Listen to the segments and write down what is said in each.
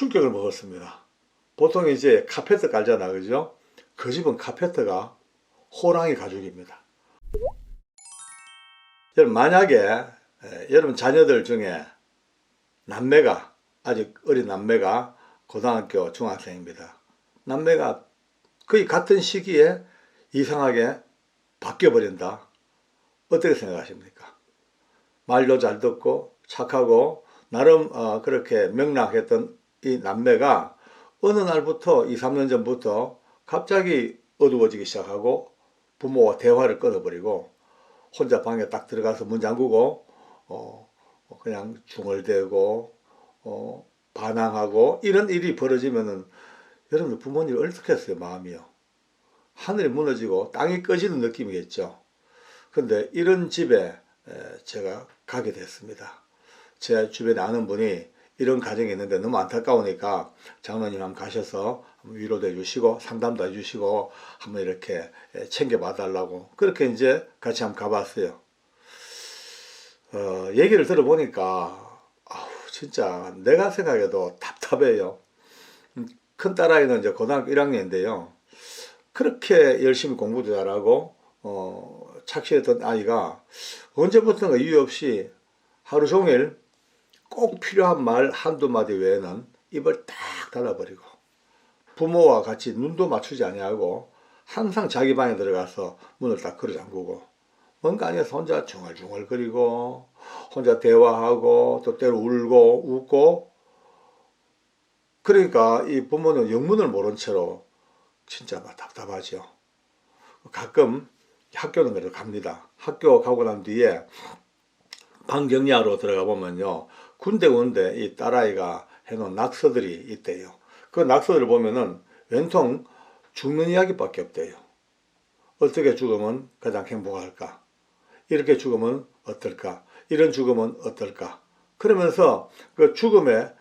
충격을 먹었습니다. 보통 이제 카페트 깔잖아, 그죠? 그 집은 카페트가 호랑이 가죽입니다. 여러분, 만약에 에, 여러분 자녀들 중에 남매가, 아직 어린 남매가 고등학교 중학생입니다. 남매가 거의 같은 시기에 이상하게 바뀌어버린다. 어떻게 생각하십니까? 말도 잘 듣고 착하고 나름 어, 그렇게 명랑했던 이 남매가 어느 날부터 2, 3년 전부터 갑자기 어두워지기 시작하고 부모와 대화를 끊어버리고 혼자 방에 딱 들어가서 문 잠그고 어, 그냥 중얼대고 어, 반항하고 이런 일이 벌어지면은 여러분들 부모님 어떻겠어요 마음이요. 하늘이 무너지고 땅이 꺼지는 느낌이겠죠. 근데 이런 집에 에, 제가 가게 됐습니다. 제 주변에 아는 분이 이런 가정이 있는데 너무 안타까우니까 장로님 한번 가셔서 위로도 해주시고 상담도 해주시고 한번 이렇게 챙겨봐 달라고 그렇게 이제 같이 한번 가봤어요. 어, 얘기를 들어보니까 아우 진짜 내가 생각해도 답답해요. 음, 큰 딸아이는 이제 고등학교 1학년인데요. 그렇게 열심히 공부도 잘하고 어, 착실했던 아이가 언제부턴가 이유 없이 하루 종일 꼭 필요한 말 한두 마디 외에는 입을 딱 닫아버리고 부모와 같이 눈도 맞추지 아니하고 항상 자기 방에 들어가서 문을 딱 걸어 잠그고 뭔가 아니어서 혼자 중얼중얼거리고 혼자 대화하고 또 때로 울고 웃고 그러니까 이 부모는 영문을 모른 채로 진짜 막 답답하죠. 가끔 학교는 그래도 갑니다. 학교 가고 난 뒤에 방경리하러 들어가 보면요. 군데 군데 이 딸아이가 해놓은 낙서들이 있대요. 그 낙서들을 보면은 왼통 죽는 이야기밖에 없대요. 어떻게 죽으면 가장 행복할까? 이렇게 죽으면 어떨까? 이런 죽으면 어떨까? 그러면서 그 죽음에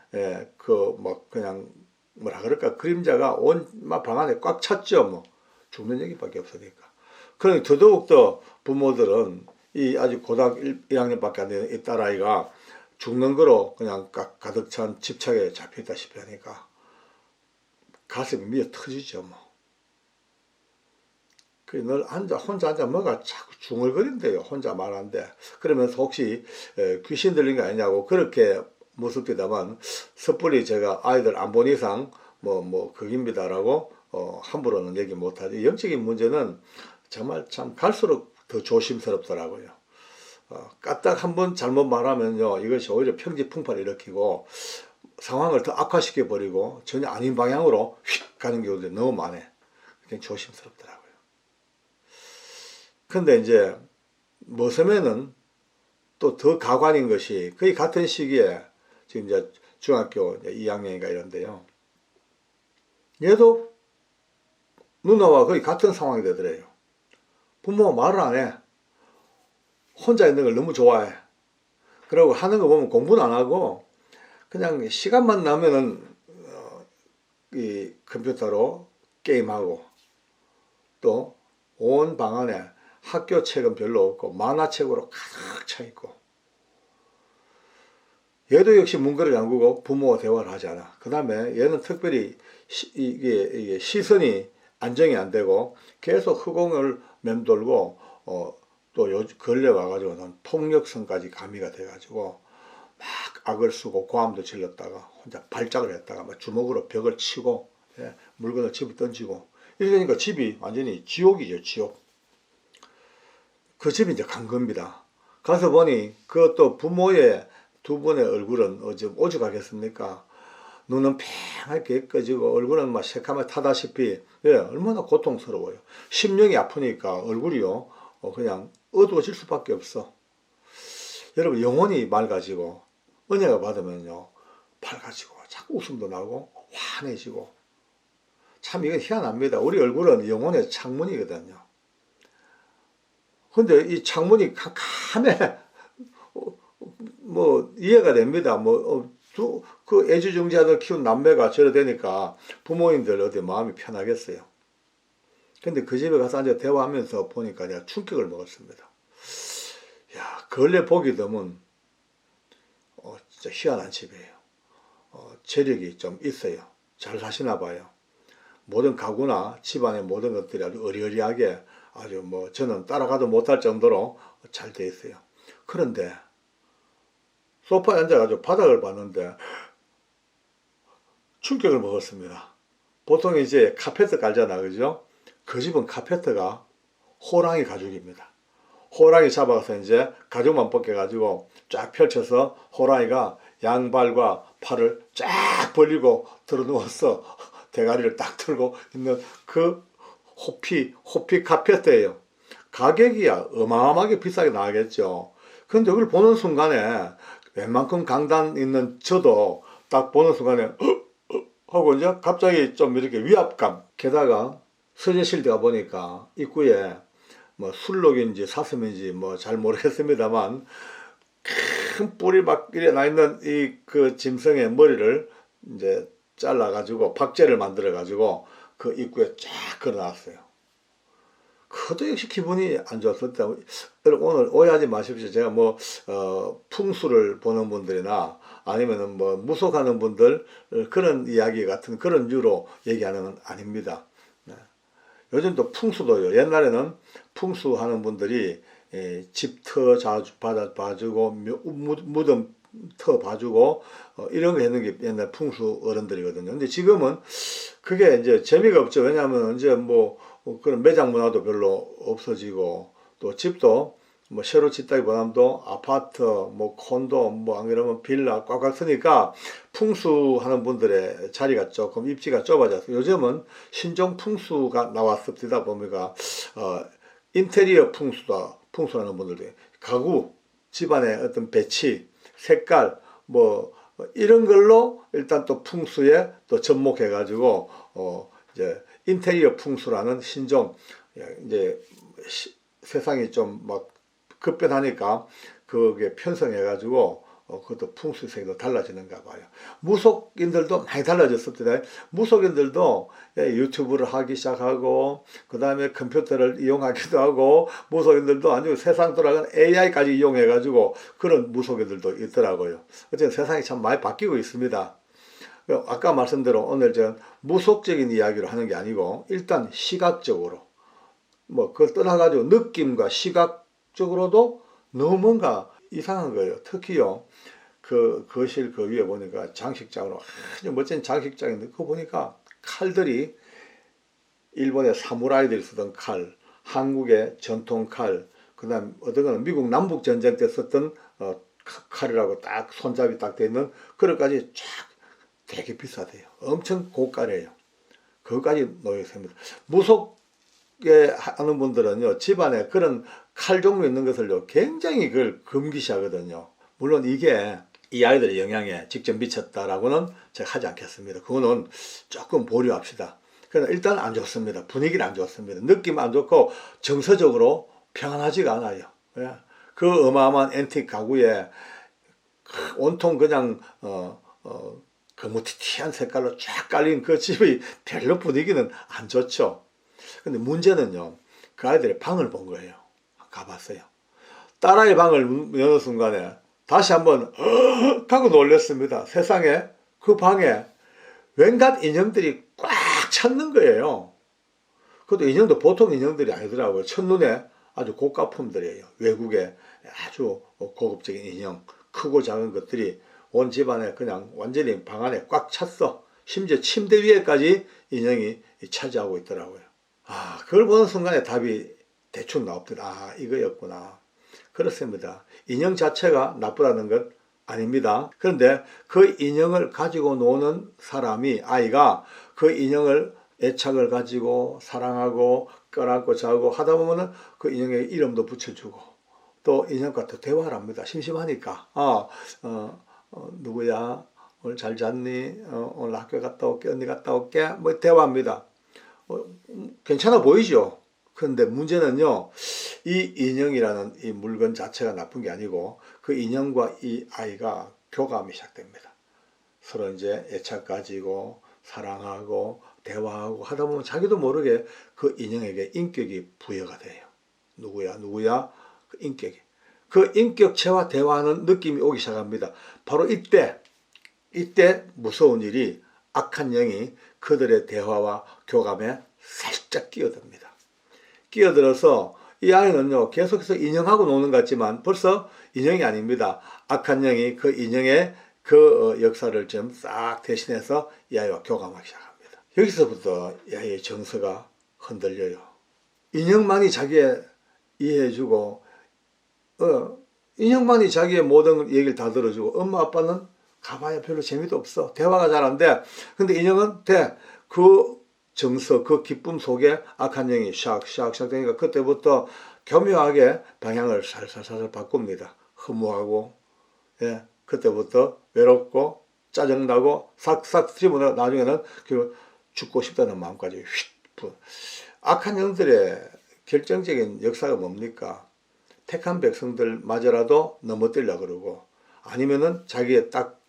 그뭐 그냥 뭐라 그럴까 그림자가 온 방 안에 꽉 찼죠. 뭐 죽는 얘기밖에 없으니까. 그러니 더더욱 더 부모들은 이 아직 고등학교 1학년밖에 안 되는 이 딸아이가 죽는 거로 그냥 가득 찬 집착에 잡혀있다시피 하니까 가슴이 미어 터지죠 뭐. 그늘 앉아 혼자 앉아 뭐가 자꾸 중얼거린대요 혼자 말한대 그러면서 혹시 귀신 들린 거 아니냐고 그렇게 무섭게다만 섣불리 제가 아이들 안 본 이상 뭐뭐 뭐 극입니다라고 어, 함부로는 얘기 못하지 영적인 문제는 정말 참 갈수록 더 조심스럽더라고요. 어, 까딱 한 번 잘못 말하면요 이것이 오히려 평지 풍파를 일으키고 상황을 더 악화시켜 버리고 전혀 아닌 방향으로 휙 가는 경우들이 너무 많아. 굉장히 조심스럽더라고요. 근데 이제 머슴에는 또 더 가관인 것이 거의 같은 시기에 지금 이제 중학교 2학년인가 이런데요. 얘도 누나와 거의 같은 상황이 되더래요. 부모가 말을 안 해. 혼자 있는 걸 너무 좋아해. 그리고 하는 거 보면 공부는 안 하고 그냥 시간만 나면은 어, 이 컴퓨터로 게임하고 또 온 방 안에 학교 책은 별로 없고 만화책으로 가득 차 있고 얘도 역시 문거를 잠그고 부모와 대화를 하지 않아. 그 다음에 얘는 특별히 시, 이게, 이게 시선이 안정이 안 되고 계속 허공을 맴돌고 어, 또 요, 근래 와가지고는 폭력성까지 가미가 돼가지고 막 악을 쓰고 고함도 질렀다가 혼자 발작을 했다가 막 주먹으로 벽을 치고 예, 물건을 집에 던지고 이러니까 집이 완전히 지옥이죠 지옥. 그 집이 이제 간 겁니다. 가서 보니 그것도 부모의 두 분의 얼굴은 어좀 오죽하겠습니까? 눈은 팽하게 꺼지고 얼굴은 막 새카매 타다시피 예, 얼마나 고통스러워요. 심령이 아프니까 얼굴이요. 어, 그냥 어두워질 수밖에 없어. 여러분 영혼이 맑아지고 은혜가 받으면요 밝아지고 자꾸 웃음도 나고 환해지고 참 이건 희한합니다. 우리 얼굴은 영혼의 창문이거든요. 근데 이 창문이 캄캄해 뭐 이해가 됩니다. 뭐그 어, 애주정자들 키운 남매가 저래 되니까 부모님들 어디 마음이 편하겠어요. 근데 그 집에 가서 앉아 대화하면서 보니까 내가 충격을 먹었습니다. 야, 근래 보기 드문, 어, 진짜 희한한 집이에요. 어, 재력이 좀 있어요. 잘 사시나 봐요. 모든 가구나 집안의 모든 것들이 아주 어리어리하게 아주 뭐 저는 따라가도 못할 정도로 잘 돼 있어요. 그런데 소파에 앉아가지고 바닥을 봤는데 충격을 먹었습니다. 보통 이제 카페트 깔잖아, 그죠? 그 집은 카페트가 호랑이 가죽입니다. 호랑이 잡아서 이제 가죽만 벗겨가지고 쫙 펼쳐서 호랑이가 양발과 팔을 쫙 벌리고 들어 누워서 대가리를 딱 들고 있는 그 호피, 호피 카페트예요. 가격이야 어마어마하게 비싸게 나가겠죠. 근데 그걸 보는 순간에 웬만큼 강단 있는 저도 딱 보는 순간에 어, 어, 하고 이제 갑자기 좀 이렇게 위압감. 게다가 서재실대가 보니까 입구에 뭐 술록인지 사슴인지 뭐 잘 모르겠습니다만 큰 뿔이 막 이래 나 있는 이 그 짐승의 머리를 이제 잘라 가지고 박제를 만들어 가지고 그 입구에 쫙 걸어놨어요. 그것도 역시 기분이 안 좋았었다. 오늘 오해하지 마십시오. 제가 뭐 어, 풍수를 보는 분들이나 아니면은 뭐 무속하는 분들 그런 이야기 같은 그런 유로 얘기하는 건 아닙니다. 네. 요즘 또 풍수도요. 옛날에는 풍수 하는 분들이 예, 집터 자주 받아 봐주고 무덤 터 봐주고 어, 이런 거 했는 게 옛날 풍수 어른들이거든요. 근데 지금은 그게 이제 재미가 없죠. 왜냐하면 이제 뭐 어, 그런 매장 문화도 별로 없어지고 또 집도 뭐 새로 짓다기보다도 아파트, 뭐 콘도, 뭐 안 그러면 빌라 꽉꽉 쓰니까 풍수하는 분들의 자리가 조금 입지가 좁아져서 요즘은 신종 풍수가 나왔습니다. 보니까 어, 인테리어 풍수다 풍수하는 분들도 가구 집안의 어떤 배치, 색깔 뭐 이런 걸로 일단 또 풍수에 또 접목해 가지고 어 이제 인테리어 풍수라는 신종 예, 이제 시- 세상이 좀막 급변하니까 그게 편성해 가지고 어, 그것도 풍수색도 달라지는가 봐요. 무속인들도 많이 달라졌습니다. 무속인들도 예, 유튜브를 하기 시작하고 그 다음에 컴퓨터를 이용하기도 하고 무속인들도 아주 세상 돌아가는 AI까지 이용해 가지고 그런 무속인들도 있더라고요. 어쨌든 세상이 참 많이 바뀌고 있습니다. 그 아까 말씀대로 오늘 저 무속적인 이야기를 하는 게 아니고 일단 시각적으로 뭐 그걸 떠나가지고 느낌과 시각 적으로도 너무 뭔가 이상한 거예요. 특히요 그 거실 그 위에 보니까 장식장으로 아주 멋진 장식장이 있는데 그거 보니까 칼들이 일본의 사무라이들이 쓰던 칼, 한국의 전통 칼, 그다음 어떤 거는 미국 남북 전쟁 때 썼던 어, 칼- 칼이라고 딱 손잡이 딱 돼 있는 그릇까지 쫙 되게 비싸대요. 엄청 고가래요. 그것까지 놓여 있습니다. 무속에 하는 분들은요 집안에 그런 칼 종류 있는 것을요 굉장히 그걸 금기시하거든요. 물론 이게 이 아이들의 영향에 직접 미쳤다라고는 제가 하지 않겠습니다. 그거는 조금 보류합시다. 그러나 일단 안 좋습니다. 분위기는 안 좋습니다. 느낌 안 좋고 정서적으로 평안하지가 않아요. 예. 그 어마어마한 앤틱 가구에 온통 그냥 어, 어, 거무튀튀한 색깔로 쫙 깔린 그 집이 별로 분위기는 안 좋죠. 근데 문제는요. 그 아이들의 방을 본 거예요. 가봤어요. 딸아이 방을 여는 순간에 다시 한번 하고 놀랐습니다. 세상에 그 방에 웬갓 인형들이 꽉 찼는 거예요. 그것도 인형도 보통 인형들이 아니더라고요. 첫눈에 아주 고가품들이에요. 외국의 아주 고급적인 인형, 크고 작은 것들이 온 집안에 그냥 완전히 방 안에 꽉 찼어. 심지어 침대 위에까지 인형이 차지하고 있더라고요. 아, 그걸 보는 순간에 답이 대충 나옵니다. 아, 이거였구나. 그렇습니다. 인형 자체가 나쁘다는 것 아닙니다. 그런데 그 인형을 가지고 노는 사람이 아이가 그 인형을 애착을 가지고 사랑하고 끌안고 자고 하다 보면은 그 인형에 이름도 붙여주고 또 인형과 또 대화를 합니다. 심심하니까 아, 어, 어, 누구야 오늘 잘 잤니? 어, 오늘 학교 갔다 올게 언니 갔다 올게 뭐 대화합니다. 어, 음, 괜찮아 보이죠? 그런데 문제는요, 이 인형이라는 이 물건 자체가 나쁜 게 아니고 그 인형과 이 아이가 교감이 시작됩니다. 서로 이제 애착 가지고 사랑하고 대화하고 하다 보면 자기도 모르게 그 인형에게 인격이 부여가 돼요. 누구야, 누구야? 그 인격이. 그 인격체와 대화하는 느낌이 오기 시작합니다. 바로 이때 이때 무서운 일이 악한 영이 그들의 대화와 교감에 살짝 끼어듭니다. 끼어들어서 이 아이는요 계속해서 인형하고 노는 것 같지만 벌써 인형이 아닙니다. 악한 영이 그 인형의 그 어, 역사를 좀 싹 대신해서 이 아이와 교감하기 시작합니다. 여기서부터 이 아이의 정서가 흔들려요. 인형만이 자기의 이해해주고 어, 인형만이 자기의 모든 얘기를 다 들어주고 엄마 아빠는 가봐야 별로 재미도 없어. 대화가 잘 안 돼. 근데 인형은 돼. 그 정서, 그 기쁨 속에 악한 영이 샥샥샥 되니까 그때부터 교묘하게 방향을 살살살살 바꿉니다. 허무하고, 예, 그때부터 외롭고, 짜증나고, 싹싹 집어넣어 나중에는 그 죽고 싶다는 마음까지 휙. 부- 악한 영들의 결정적인 역사가 뭡니까? 택한 백성들 마저라도 넘어뜨리려 그러고, 아니면은 자기의 딱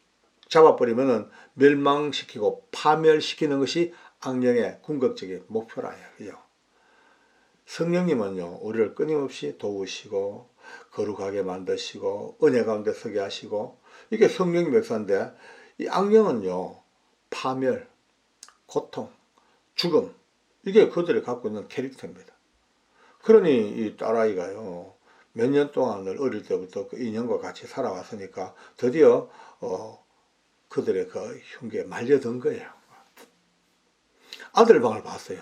잡아버리면은 멸망시키고 파멸시키는 것이 악령의 궁극적인 목표라요. 그죠? 성령님은요, 우리를 끊임없이 도우시고, 거룩하게 만드시고, 은혜 가운데 서게 하시고, 이게 성령의 역사인데, 이 악령은요, 파멸, 고통, 죽음, 이게 그들이 갖고 있는 캐릭터입니다. 그러니 이 딸아이가요, 몇 년 동안을 어릴 때부터 그 인형과 같이 살아왔으니까 드디어, 어, 그들의 그 흉기에 말려든 거예요. 아들 방을 봤어요.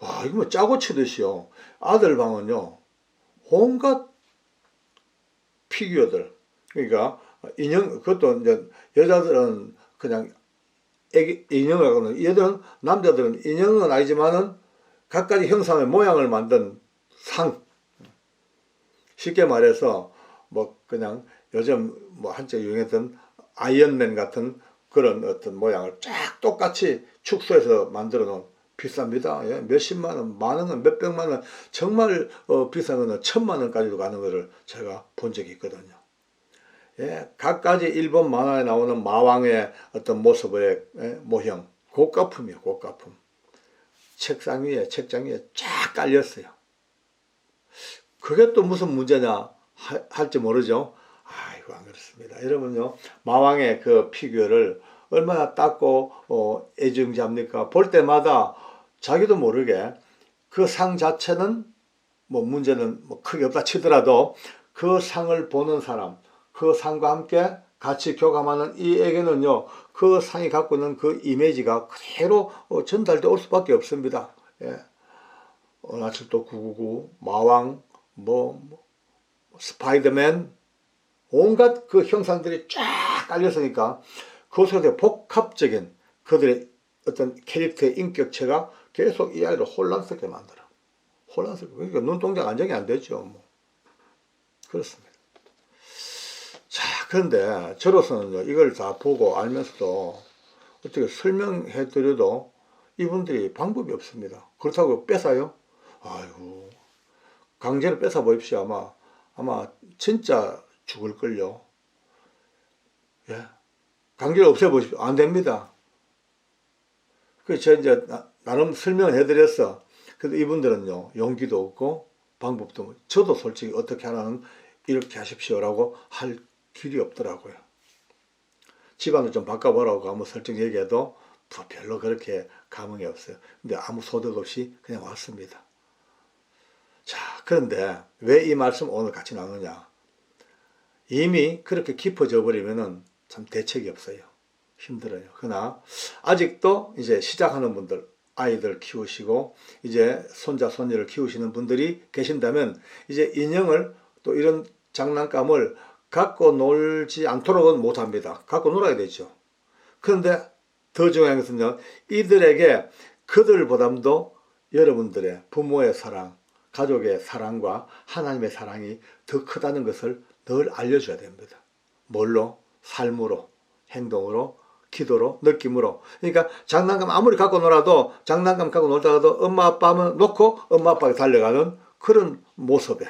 와, 이거 뭐 짜고 치듯이요. 아들 방은요, 온갖 피규어들. 그러니까 인형, 그것도 이제 여자들은 그냥 애기, 인형을 하고는, 얘들은, 남자들은 인형은 아니지만은 각가지 형상의 모양을 만든 상. 쉽게 말해서 뭐 그냥 요즘 뭐 한때 유행했던 아이언맨 같은 그런 어떤 모양을 쫙 똑같이 축소해서 만들어 놓은 비쌉니다. 예, 몇십만 원, 만 원, 몇백만 원, 정말 어, 비싼 거는 천만 원까지도 가는 거를 제가 본 적이 있거든요. 예, 각가지 일본 만화에 나오는 마왕의 어떤 모습의 예, 모형, 고가품이에요, 고가품. 책상 위에, 책장 위에 쫙 깔렸어요. 그게 또 무슨 문제냐 하- 할지 모르죠. 아이고 안 그렇습니다. 여러분요 마왕의 그 피규어를 얼마나 닦고 어, 애증잡니까? 볼 때마다 자기도 모르게 그 상 자체는 뭐 문제는 뭐 크게 없다 치더라도 그 상을 보는 사람, 그 상과 함께 같이 교감하는 이에게는요 그 상이 갖고 있는 그 이미지가 그대로 어, 전달돼 올 수밖에 없습니다. 예. 은하철도 999, 마왕, 뭐, 뭐 스파이더맨 온갖 그 형상들이 쫙 깔렸으니까 그 속에 복합적인 그들의 어떤 캐릭터의 인격체가 계속 이 아이를 혼란스럽게 만들어. 혼란스럽게. 그러니까 눈동자가 안정이 안 되죠. 뭐. 그렇습니다. 자, 그런데 저로서는요, 이걸 다 보고 알면서도 어떻게 설명해 드려도 이분들이 방법이 없습니다. 그렇다고 뺏어요? 아이고, 강제로 뺏어 보십시오. 아마, 아마 진짜 죽을걸요. 예. 강제로 없애보십시오. 안 됩니다. 그, 제가 이제, 나, 나름 설명을 해드렸어. 근데 이분들은요, 용기도 없고, 방법도, 저도 솔직히 어떻게 하라는, 이렇게 하십시오라고 할 길이 없더라고요. 집안을 좀 바꿔보라고 아무 설정 얘기해도 뭐 별로 그렇게 감흥이 없어요. 근데 아무 소득 없이 그냥 왔습니다. 자, 그런데 왜 이 말씀 오늘 같이 나누냐? 이미 그렇게 깊어져 버리면은 참 대책이 없어요. 힘들어요. 그러나 아직도 이제 시작하는 분들, 아이들 키우시고 이제 손자 손녀를 키우시는 분들이 계신다면 이제 인형을 또 이런 장난감을 갖고 놀지 않도록은 못합니다. 갖고 놀아야 되죠. 그런데 더 중요한 것은요, 이들에게 그들보담도 여러분들의 부모의 사랑, 가족의 사랑과 하나님의 사랑이 더 크다는 것을 늘 알려줘야 됩니다. 뭘로? 삶으로, 행동으로, 기도로, 느낌으로. 그러니까 장난감 아무리 갖고 놀아도 장난감 갖고 놀다가도 엄마 아빠 하면 놓고 엄마 아빠가 달려가는 그런 모습에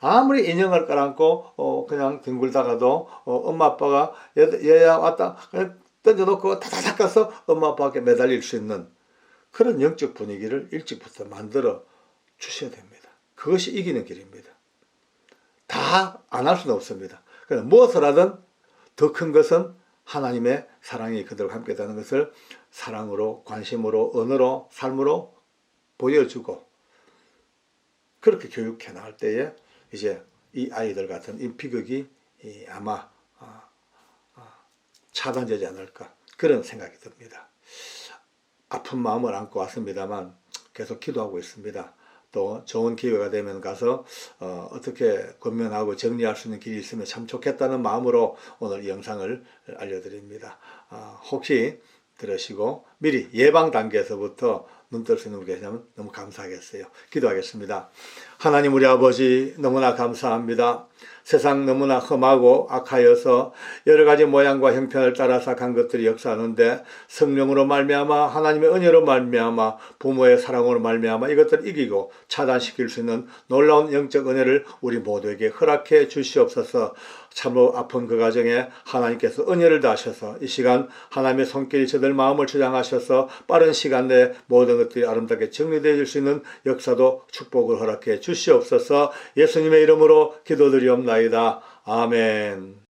아무리 인형을 깔아안고 어, 그냥 뒹굴다가도 어, 엄마 아빠가 얘, 얘야 왔다 그냥 던져놓고 다다닥 가서 엄마 아빠께 매달릴 수 있는 그런 영적 분위기를 일찍부터 만들어 주셔야 됩니다. 그것이 이기는 길입니다. 다 안 할 수는 없습니다. 그래서 무엇을 하든 더 큰 것은 하나님의 사랑이 그들과 함께 있다는 것을 사랑으로 관심으로 언어로 삶으로 보여주고 그렇게 교육해 나갈 때에 이제 이 아이들 같은 이 비극이 이 아마 아, 아, 차단되지 않을까 그런 생각이 듭니다. 아픈 마음을 안고 왔습니다만 계속 기도하고 있습니다. 또 좋은 기회가 되면 가서 어, 어떻게 권면하고 정리할 수 있는 길이 있으면 참 좋겠다는 마음으로 오늘 이 영상을 알려드립니다. 아, 혹시 들으시고 미리 예방 단계에서부터 눈뜰 수 있는 분 계시면 너무 감사하겠어요. 기도하겠습니다. 하나님 우리 아버지 너무나 감사합니다. 세상 너무나 험하고 악하여서 여러 가지 모양과 형편을 따라서 간 것들이 역사하는데 성령으로 말미암아 하나님의 은혜로 말미암아 부모의 사랑으로 말미암아 이것들을 이기고 차단시킬 수 있는 놀라운 영적 은혜를 우리 모두에게 허락해 주시옵소서. 참으로 아픈 그 가정에 하나님께서 은혜를 다하셔서 이 시간 하나님의 손길이 저들 마음을 주장하셔서 빠른 시간 내에 모든 것들이 아름답게 정리되어 질 수 있는 역사도 축복을 허락해 주시옵소서 예수님의 이름으로 기도드리옵나이다. 아멘.